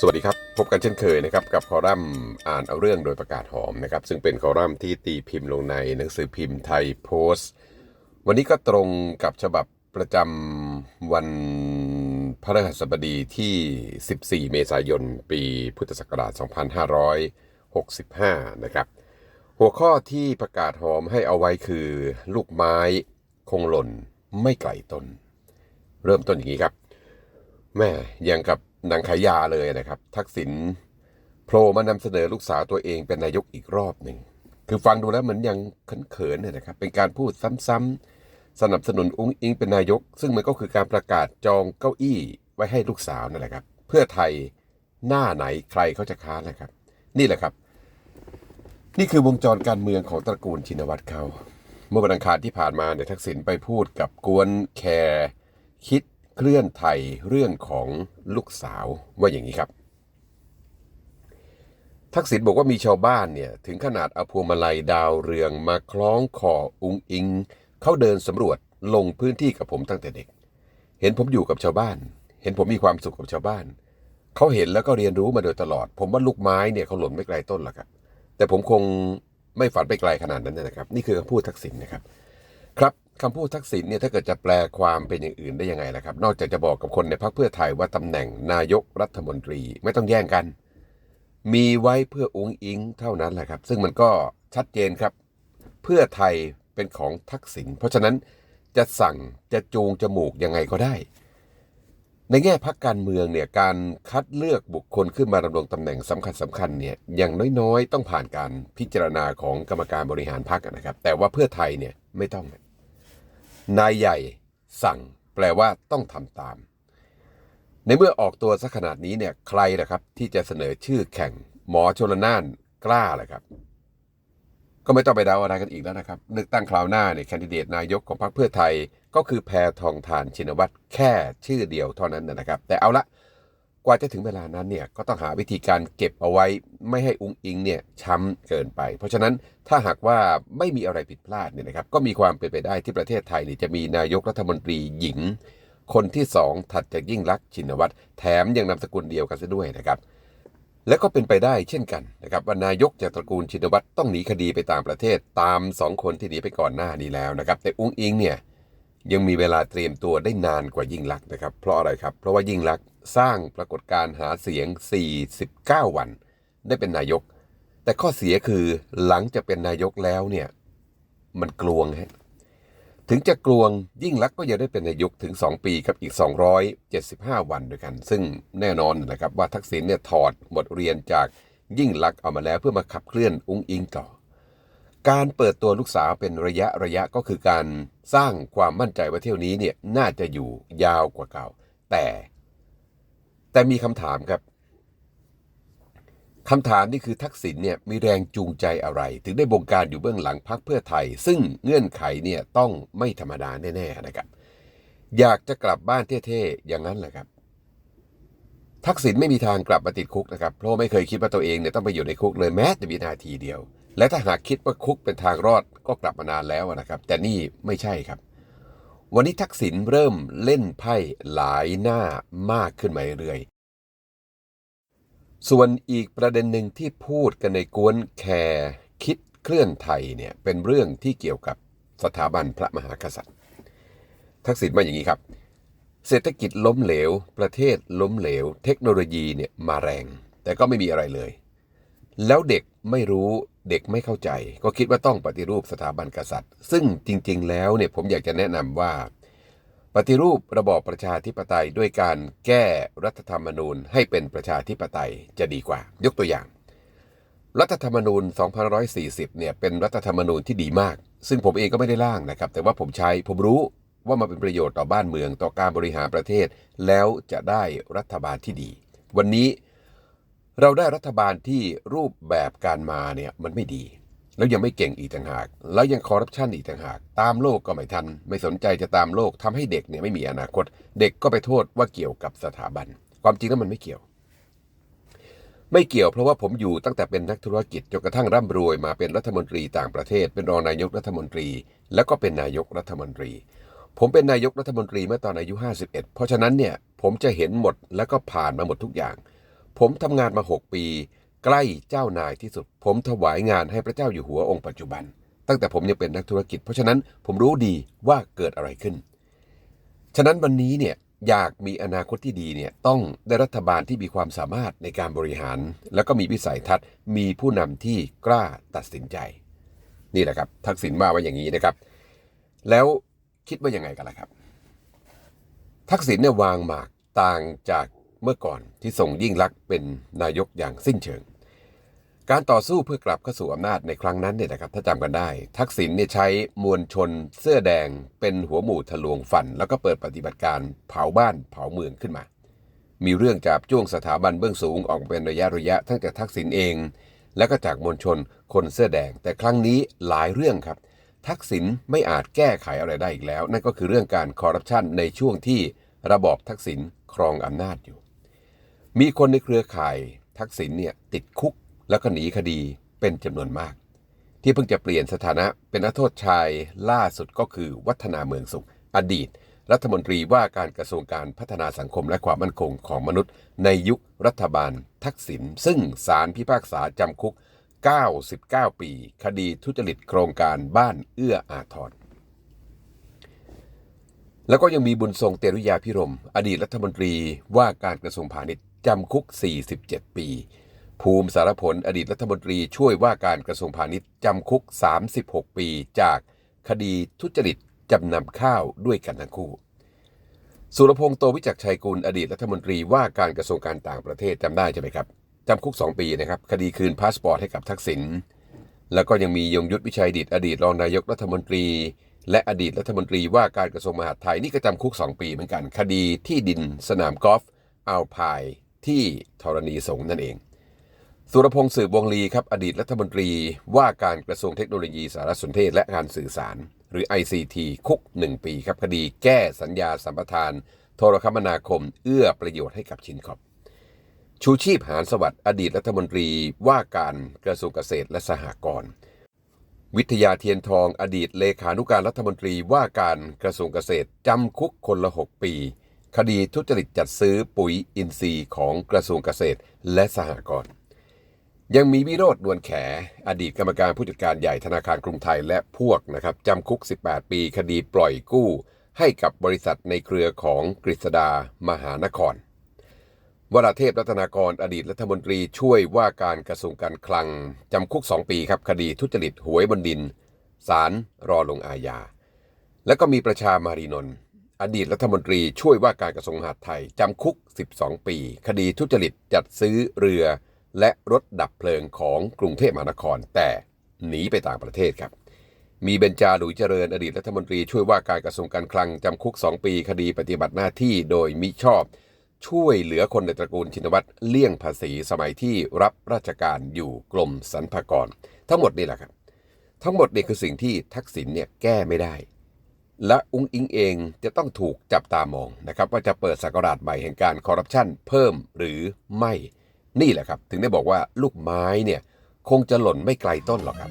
สวัสดีครับ พบกันเช่นเคยนะครับกับคอลัมน์อ่านเอาเรื่องโดยประกาศหอมนะครับ ซึ่งเป็นคอลัมน์ที่ตีพิมพ์ลงในหนังสือพิมพ์ไทยโพสต์ วันนี้ก็ตรงกับฉบับประจำวันพระฤหัสบดีที่ 14 เมษายน ปีพุทธศักราช 2565 นะครับ หัวข้อที่ประกาศหอมให้เอาไว้คือ ลูกไม้คงหล่นไม่ไกลต้น เริ่มต้นอย่างนี้ครับแม่ยังกับหนังขายยาเลยนะครับ ทักษิณโผล่มานำเสนอลูกสาวตัวเองเป็นนายกอีกรอบหนึ่ง คือฟังดูแล้วเหมือนยังเขินๆเนี่ยนะครับ เป็นการพูดซ้ำๆสนับสนุนอุ้งอิงเป็นนายก ซึ่งมันก็คือการประกาศจองเก้าอี้ไว้ให้ลูกสาวนั่นแหละครับ เพื่อไทยหน้าไหนใครเขาจะค้านนะครับ นี่แหละครับ นี่คือวงจรการเมืองของตระกูลชินวัตรเขา เมื่อวันอังคารที่ผ่านมาเนี่ยทักษิณไปพูดกับกวนแคร์คิด เคลื่อนไทยเรื่องของลูกสาวว่าอย่างนี้ครับ ทักษิณบอกว่ามีชาวบ้านเนี่ย ถึงขนาดเอาพวงมาลัยดาวเรืองมาคล้องคออุงอิง เขาเดินสำรวจลงพื้นที่กับผมตั้งแต่เด็ก เห็นผมอยู่กับชาวบ้าน เห็นผมมีความสุขกับชาวบ้าน เขาเห็นแล้วก็เรียนรู้มาโดยตลอด ผมว่าลูกไม้เนี่ยเขาหล่นไม่ไกลต้นหรอกครับ แต่ผมคงไม่ฝันไปไกลขนาดนั้นนะครับ นี่คือคำพูดทักษิณนะครับ คำพูดทักษิณเนี่ยถ้าเกิดจะแปลความเป็นอย่างอื่นได้ยังไงล่ะครับ นอกจากจะบอกกับคนในพรรคเพื่อไทยว่าตำแหน่งนายกรัฐมนตรีไม่ต้องแย่งกัน มีไว้เพื่ออุ้งอิงเท่านั้นแหละครับ ซึ่งมันก็ชัดเจนครับ เพื่อไทยเป็นของทักษิณเพราะฉะนั้นจะสั่งจะจูงจมูกยังไงก็ได้ ในแง่พักการเมืองเนี่ยการคัดเลือกบุคคลขึ้นมาดำรงตำแหน่งสำคัญสำคัญเนี่ยอย่างน้อยๆ ต้องผ่านการพิจารณาของกรรมการบริหารพรรคนะครับ แต่ว่าเพื่อไทยเนี่ยไม่ต้อง นายใหญ่สั่งแปลว่าต้องทำตาม ในเมื่อออกตัวสักขนาดนี้เนี่ยใครนะครับที่จะเสนอชื่อแข่งหมอชลนานกล้าเลยครับ ก็ไม่ต้องไปเดาอะไรกันอีกแล้วนะครับนึกตั้งคราวหน้าเนี่ยแคนดิเดตนายกของพรรคเพื่อไทยก็คือแพทองทานชินวัตรแค่ชื่อเดียวเท่านั้นนะครับ แต่เอาละ กว่าจะถึงเวลานั้นเนี่ยก็ต้องหาวิธีการเก็บเอาไว้ ไม่ให้อุ้งอิงเนี่ยช้ำเกินไป เพราะฉะนั้นถ้าหากว่าไม่มีอะไรผิดพลาดเนี่ยนะครับก็มีความเป็นไปได้ที่ประเทศไทยเนี่ยจะมีนายกรัฐมนตรีหญิง คนที่สองถัดจากยิ่งรักษณ์ชินวัตรแถมยังนามสกุลเดียวกันซะด้วยนะครับและก็เป็นไปได้เช่นกันนะครับว่านายกจากตระกูลชินวัตรต้องหนีคดีไปต่างประเทศตามสองคนที่หนีไปก่อนหน้านี้แล้วนะครับแต่อุ้งอิงเนี่ย ยังมีเวลาเตรียมตัวได้นานกว่ายิ่งลักษณ์นะครับ เพราะอะไรครับ เพราะว่ายิ่งลักษณ์สร้างปรากฏการณ์หาเสียง 49 วัน ได้เป็นนายก แต่ข้อเสียคือหลังจากเป็นนายกแล้วเนี่ยมันกลวงฮะถึงจะกลวงยิ่งลักษณ์ก็ยังได้เป็นนายกถึง 2 ปีครับอีก 275 วันด้วยกัน ซึ่งแน่นอนนะครับว่าทักษิณเนี่ยถอดบทเรียนจากยิ่งลักษณ์เอามาแล้วเพื่อมาขับเคลื่อนอุ้งอิงต่อ การเปิดตัวลูกสาวเป็นระยะระยะก็คือการสร้างความมั่นใจว่าเที่ยวนี้เนี่ยน่าจะอยู่ยาวกว่าเก่า แต่ แต่มีคำถามครับคำถามนี่คือทักษิณเนี่ยมีแรงจูงใจอะไร ถึงได้บงการอยู่เบื้องหลังพักเพื่อไทย ซึ่งเงื่อนไขเนี่ยต้องไม่ธรรมดาแน่ๆนะครับ อยากจะกลับบ้านเท่ๆอย่างนั้นแหละครับ ทักษิณไม่มีทางกลับมาติดคุกนะครับ เพราะไม่เคยคิดว่าตัวเองเนี่ยต้องไปอยู่ในคุกเลยแม้แต่วินาทีเดียว และถ้าหากคิดว่าคุกเป็นทางรอดก็กลับมานานแล้วนะครับ แต่นี่ไม่ใช่ครับ วันนี้ทักษิณเริ่มเล่นไพ่หลายหน้ามากขึ้นมาเรื่อยๆส่วนอีกประเด็นหนึ่งที่พูดกันในกวนแคร์คิดเคลื่อนไทยเนี่ยเป็นเรื่องที่เกี่ยวกับสถาบันพระมหากษัตริย์ ทักษิณมาอย่างนี้ครับ เศรษฐกิจล้มเหลว ประเทศล้มเหลว เทคโนโลยีเนี่ยมาแรง แต่ก็ไม่มีอะไรเลย แล้วเด็กไม่รู้เด็กไม่เข้าใจ ก็คิดว่าต้องปฏิรูปสถาบันกษัตริย์ ซึ่งจริง ๆ แล้วเนี่ยผมอยากจะแนะนำว่า ปฏิรูประบอบประชาธิปไตยด้วยการแก้รัฐธรรมนูญให้เป็นประชาธิปไตยจะดีกว่า ยกตัวอย่าง รัฐธรรมนูญ 2540 เนี่ยเป็นรัฐธรรมนูญที่ดีมาก ซึ่งผมเองก็ไม่ได้ร่างนะครับ แต่ว่าผมใช้ผมรู้ว่ามันเป็นประโยชน์ต่อบ้านเมืองต่อการบริหารประเทศ แล้วจะได้รัฐบาลที่ดี วันนี้ เราได้รัฐบาลที่รูปแบบการมาเนี่ยมันไม่ดี แล้วยังไม่เก่งอีกต่างหาก แล้วยังคอร์รัปชันอีกต่างหาก ตามโลกก็ไม่ทัน ไม่สนใจจะตามโลกทำให้เด็กเนี่ยไม่มีอนาคต เด็กก็ไปโทษว่าเกี่ยวกับสถาบัน ความจริงแล้วมันไม่เกี่ยว ไม่เกี่ยวเพราะว่าผมอยู่ตั้งแต่เป็นนักธุรกิจจนกระทั่งร่ำรวยมาเป็นรัฐมนตรีต่างประเทศ เป็นรองนายกรัฐมนตรี แล้วก็เป็นนายกรัฐมนตรี ผมเป็นนายกรัฐมนตรีเมื่อตอนอายุ 51 เพราะฉะนั้นเนี่ยผมจะเห็นหมดแล้วก็ผ่านมาหมดทุกอย่าง ผมทำงานมา 6 ปี ใกล้เจ้านายที่สุด ผมถวายงานให้พระเจ้าอยู่หัวองค์ปัจจุบัน ตั้งแต่ผมยังเป็นนักธุรกิจ เพราะฉะนั้นผมรู้ดีว่าเกิดอะไรขึ้น ฉะนั้นวันนี้เนี่ยอยากมีอนาคตที่ดีเนี่ยต้องได้รัฐบาลที่มีความสามารถในการบริหาร แล้วก็มีวิสัยทัศน์ มีผู้นำที่กล้าตัดสินใจ นี่แหละครับ ทักษิณว่าไว้อย่างนี้นะครับ แล้วคิดว่ายังไงกันล่ะครับ ทักษิณเนี่ยวางหมากต่างจาก เมื่อก่อนที่ส่งยิ่งลักษณ์เป็นนายกอย่างสิ้นเชิง การต่อสู้เพื่อกลับเข้าสู่อำนาจในครั้งนั้นเนี่ยนะครับถ้าจำกันได้ ทักษิณเนี่ยใช้มวลชนเสื้อแดงเป็นหัวหมู่ทะลวงฟัน แล้วก็เปิดปฏิบัติการเผาบ้านเผาเมืองขึ้นมา มีเรื่องจับจ้วงสถาบันเบื้องสูงออกเป็นระยะระยะทั้งจากทักษิณเอง และก็จากมวลชนคนเสื้อแดง แต่ครั้งนี้หลายเรื่องครับทักษิณไม่อาจแก้ไขอะไรได้อีกแล้ว นั่นก็คือเรื่องการคอร์รัปชันในช่วงที่ระบอบทักษิณครองอำนาจอยู่ มีคนในเครือข่ายทักษิณเนี่ยติดคุกแล้วก็หนีคดีเป็นจำนวนมาก ที่เพิ่งจะเปลี่ยนสถานะเป็นนักโทษชายล่าสุดก็คือวัฒนาเมืองสุข อดีต รัฐมนตรีว่าการกระทรวงการพัฒนาสังคมและความมั่นคงของมนุษย์ ในยุครัฐบาลทักษิณซึ่งศาลพิพากษาจำคุก 99 ปี คดีทุจริตโครงการบ้านเอื้ออาทรแล้วก็ยังมีบุญทรงเตรุยาพิรม อดีตรัฐมนตรีว่าการกระทรวงพาณิชย์ จำคุก 47 ปี ภูมิสารผลอดีตรัฐมนตรีช่วยว่าการกระทรวงพาณิชย์จำคุก 36 ปีจากคดีทุจริตจำนำข้าวด้วยกันทั้งคู่ สุรพงษ์โตวิจักชัยกุลอดีตรัฐมนตรีว่าการกระทรวงการต่างประเทศจำได้ใช่ไหมครับจำคุก 2 ปีนะครับคดีคืนพาสปอร์ตให้กับทักษิณแล้วก็ยังมียงยุทธวิชัยดิตอดีตรองนายกรัฐมนตรี และอดีตรัฐมนตรีว่าการกระทรวงมหาดไทยนี่ก็จำคุก 2 ปีเหมือนกัน คดีที่ดินสนามกอล์ฟอัลพาย ที่ธรณีสงฆ์นั่นเอง สุรพงษ์สืบวงลีครับอดีตรัฐมนตรีว่าการกระทรวงเทคโนโลยีสารสนเทศและการสื่อสาร หรือ ICT คุก 1 ปีครับคดีแก้สัญญาสัมปทาน โทรคมนาคม เอื้อประโยชน์ให้กับชินคอปชูชีพหานสวัสดิ์อดีตรัฐมนตรีว่าการกระทรวงเกษตรและสหกรณ์วิทยาเทียนทองอดีตเลขานุการรัฐมนตรีว่าการกระทรวงเกษตรจำคุกคนละ 6 ปี คดีทุจริตจัดซื้อปุ๋ยอินทรีย์ของกระทรวงเกษตรและสหกรณ์ยังมีวิโรธนวลแข อดีตกรรมการผู้จัดการใหญ่ธนาคารกรุงไทยและพวกนะครับจำคุก 18 ปีคดีปล่อยกู้ ให้กับบริษัทในเครือของกฤษดามหานคร วราเทพรัตนากรอดีตรัฐมนตรีช่วยว่าการกระทรวงการคลัง จำคุก 2 ปีครับคดีทุจริตหวยบนดินศาลรอลงอาญา แล้วก็มีประชามารีนนท์ อดีตรัฐมนตรีช่วยว่าการกระทรวงมหาดไทย จำคุก 12 ปี คดีทุจริตจัดซื้อเรือและรถดับเพลิงของกรุงเทพมหานคร แต่หนีไปต่างประเทศครับ มีเบญจาหลุยเจริญอดีตรัฐมนตรีช่วยว่าการกระทรวงการคลัง จำคุก 2 ปี คดีปฏิบัติหน้าที่โดยมิชอบ ช่วยเหลือคนในตระกูลชินวัตรเลี่ยงภาษีสมัยที่รับราชการอยู่กรมสรรพากร ทั้งหมดนี่แหละครับ ทั้งหมดนี่คือสิ่งที่ทักษิณเนี่ยแก้ไม่ได้ และอุ้งอิงเองจะต้องถูกจับตามองนะครับว่าจะเปิดสักราชใหม่แห่งการคอร์รัปชันเพิ่มหรือไม่นี่แหละครับ ถึงได้บอกว่าลูกไม้เนี่ยคงจะหล่นไม่ไกลต้นหรอกครับ